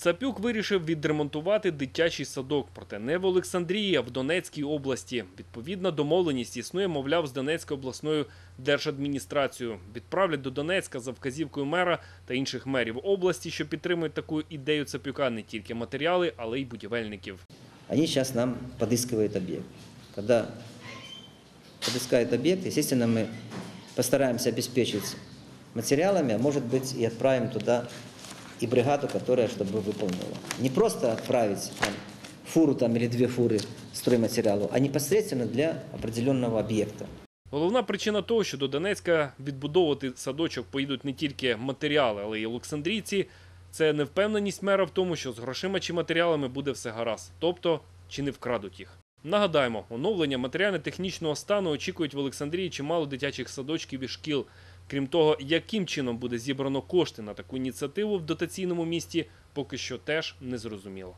Цапюк вирішив відремонтувати дитячий садок, проте не в Олександрії, а в Донецькій області. Відповідна домовленість існує, мовляв, з Донецькою обласною держадміністрацією. Відправлять до Донецька за вказівкою мера та інших мерів області, що підтримують таку ідею Цапюка, не тільки матеріали, але й будівельників. Они сейчас нам подыскивают объект. Когда подыскают объект, естественно, мы постараемся обеспечить материалами, а может быть и отправим туда и бригаду, которая чтобы выполнила. Не просто отправить там, фуру там, или две фуры стройматериалу, а непосредственно для определенного объекта. Головна причина того, що до Донецька відбудовувати садочок поїдуть не тільки матеріали, але й олександрійці, це невпевненість мера в тому, що з грошима чи матеріалами буде все гаразд, тобто чи не вкрадуть їх. Нагадаємо, оновлення матеріально-технічного стану очікують в Олександрії чимало дитячих садочків і шкіл. Крім того, яким чином буде зібрано кошти на таку ініціативу в дотаційному місті, поки що теж не зрозуміло.